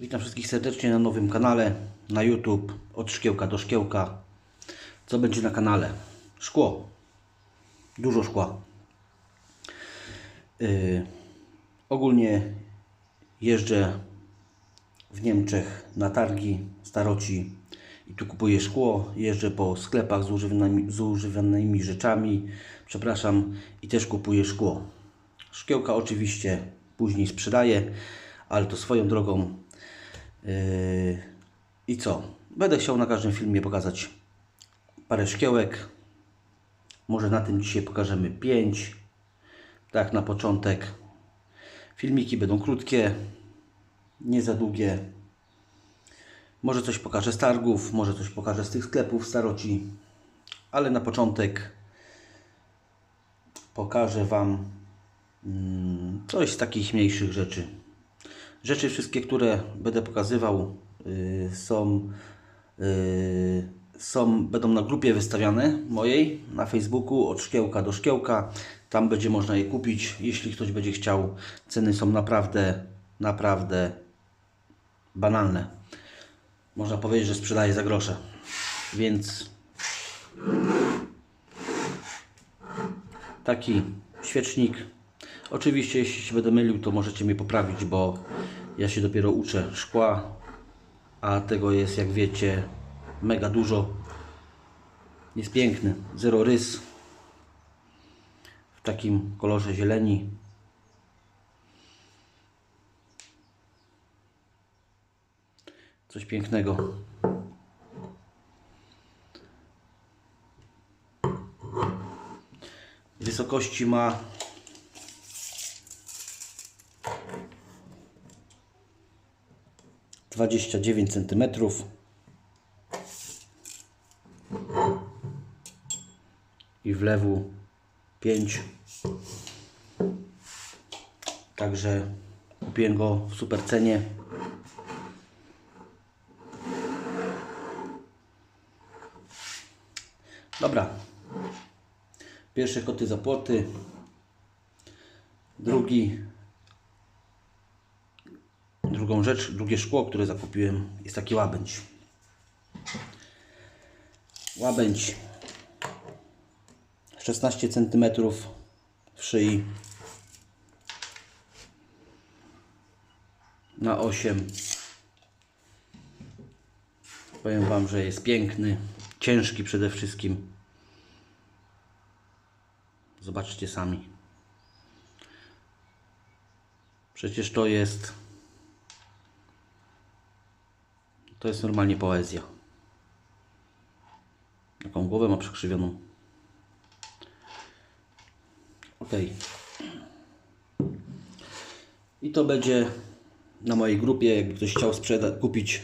Witam wszystkich serdecznie na nowym kanale na YouTube od szkiełka do szkiełka. Co będzie na kanale? Szkło. Dużo szkła. Yy, ogólnie jeżdżę w Niemczech na targi staroci i tu kupuję szkło. Jeżdżę po sklepach z używanymi, z używanymi rzeczami. Przepraszam, i też kupuję szkło. Szkiełka oczywiście później sprzedaję, ale to swoją drogą. Yy, I co? Będę chciał na każdym filmie pokazać parę szkiełek. Może na tym dzisiaj pokażemy 5. Tak na początek. Filmiki będą krótkie, nie za długie. Może coś pokażę z targów, może coś pokażę z tych sklepów staroci, ale na początek pokażę Wam mm, coś z takich mniejszych rzeczy. Rzeczy wszystkie, które będę pokazywał y, są, y, są, będą na grupie wystawiane mojej na Facebooku od szkiełka do szkiełka. Tam będzie można je kupić, jeśli ktoś będzie chciał. Ceny są naprawdę, naprawdę banalne. Można powiedzieć, że sprzedaję za grosze. Więc taki świecznik. Oczywiście, jeśli się będę mylił, to możecie mnie poprawić, bo ja się dopiero uczę szkła, a tego jest, jak wiecie, mega dużo. Jest piękny, zero rys, w takim kolorze zieleni. Coś pięknego. Wysokości ma dwadzieścia dziewięć centymetrów. I w lewu 5 także kupiłem go w super cenie dobra. Pierwsze koty za płoty. Drugi drugą rzecz, drugie szkło, które zakupiłem jest taki łabędź. Łabędź. 16 cm w szyi. Na 8 powiem Wam, że jest piękny ciężki przede wszystkim. Zobaczcie sami. Przecież to jest to jest normalnie poezja Taką głowę ma przekrzywioną. Ok. I to będzie na mojej grupie. Jakby ktoś chciał sprzedać, kupić,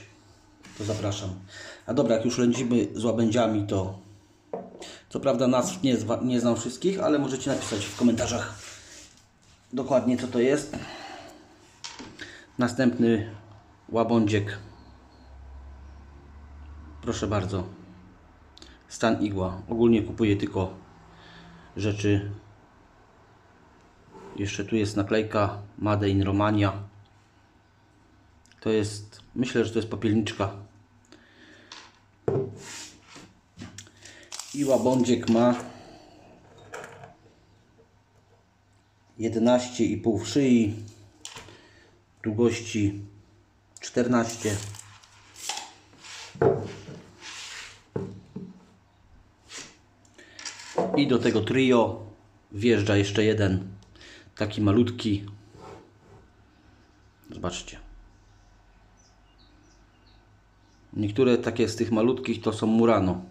to zapraszam. A dobra, jak już lędzimy z łabędziami, to co prawda nazw nie, nie znam wszystkich, ale możecie napisać w komentarzach dokładnie co to jest. Następny łabądziek. Proszę bardzo. Stan igła. Ogólnie kupuję tylko rzeczy. Jeszcze tu jest naklejka Made in Romania. To jest, myślę, że to jest popielniczka. I łabądziek ma 11,5 w szyi, długości 14 I do tego trio wjeżdża jeszcze jeden taki malutki. Zobaczcie. Niektóre takie z tych malutkich to są Murano.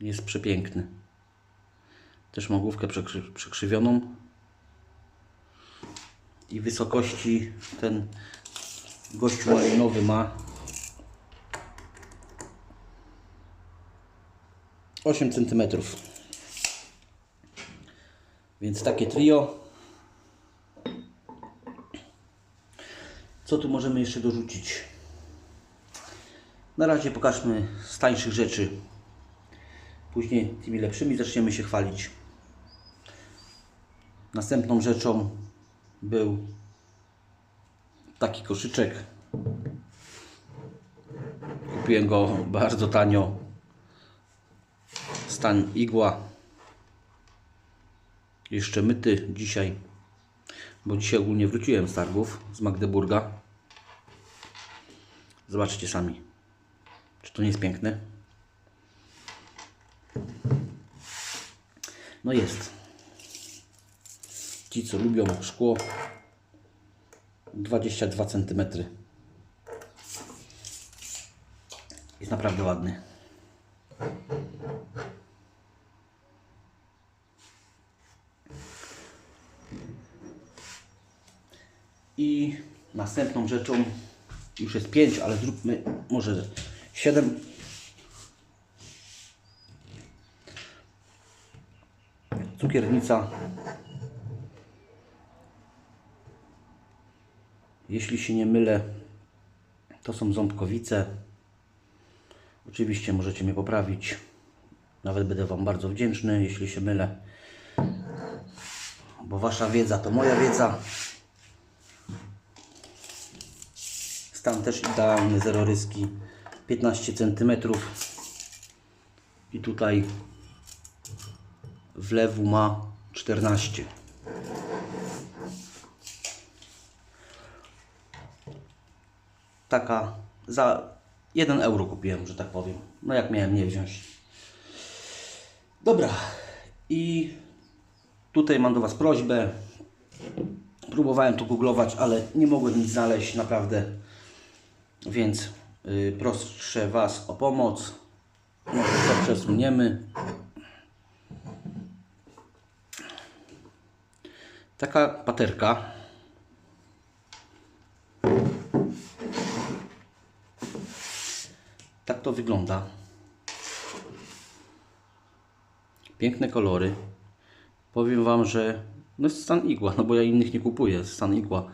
Jest przepiękny. Też ma główkę przekrzy przekrzywioną. I wysokości ten gościu malinowy ma 8 cm. Więc takie trio. Co tu możemy jeszcze dorzucić? Na razie pokażmy z tańszych rzeczy. Później tymi lepszymi zaczniemy się chwalić. Następną rzeczą był taki koszyczek. Kupiłem go bardzo tanio. Stan igła. Jeszcze myty dzisiaj, bo dzisiaj ogólnie wróciłem z targów z Magdeburga. Zobaczcie sami, czy to nie jest piękne. No jest. Ci co lubią szkło 22 cm. Jest naprawdę ładny. I następną rzeczą już jest 5, ale zróbmy może 7. Cukiernica. Jeśli się nie mylę, to są ząbkowice. Oczywiście możecie mnie poprawić. Nawet będę Wam bardzo wdzięczny, jeśli się mylę. Bo Wasza wiedza to moja wiedza. Stan też idealny, zero ryski. 15 cm. I tutaj wlewu ma 14. Taka za 1 euro kupiłem, że tak powiem. No jak miałem nie wziąć. Dobra. I tutaj mam do Was prośbę. Próbowałem tu googlować, ale nie mogłem nic znaleźć naprawdę. Więc y, proszę Was o pomoc. Może to przesuniemy. Taka paterka. Tak to wygląda. Piękne kolory. Powiem Wam, że no jest stan igła, no bo ja innych nie kupuję. Stan igła.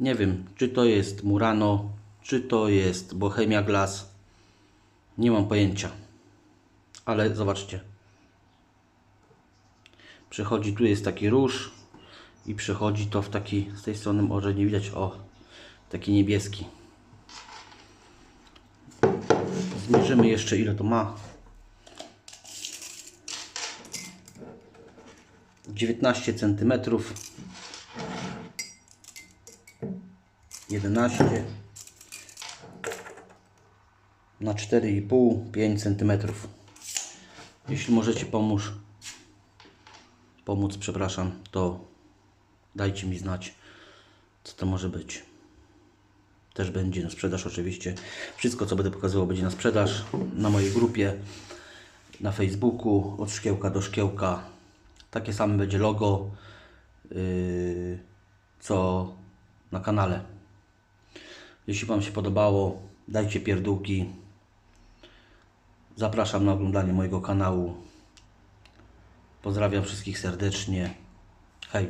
Nie wiem, czy to jest Murano, czy to jest Bohemia Glass. Nie mam pojęcia. Ale zobaczcie. Przechodzi, tu jest taki róż i przechodzi to w taki, z tej strony może nie widać, o, taki niebieski. Zmierzymy jeszcze ile to ma. 19 centymetrów. 11 na 4,5 5 cm. Jeśli możecie pomóc pomóc, przepraszam, to dajcie mi znać, co to może być. Też będzie na sprzedaż oczywiście. Wszystko, co będę pokazywał, będzie na sprzedaż na mojej grupie, na Facebooku, od szkiełka do szkiełka. Takie same będzie logo, yy, co na kanale. Jeśli Wam się podobało, dajcie pierdółki. Zapraszam na oglądanie mojego kanału. Pozdrawiam wszystkich serdecznie. Hej.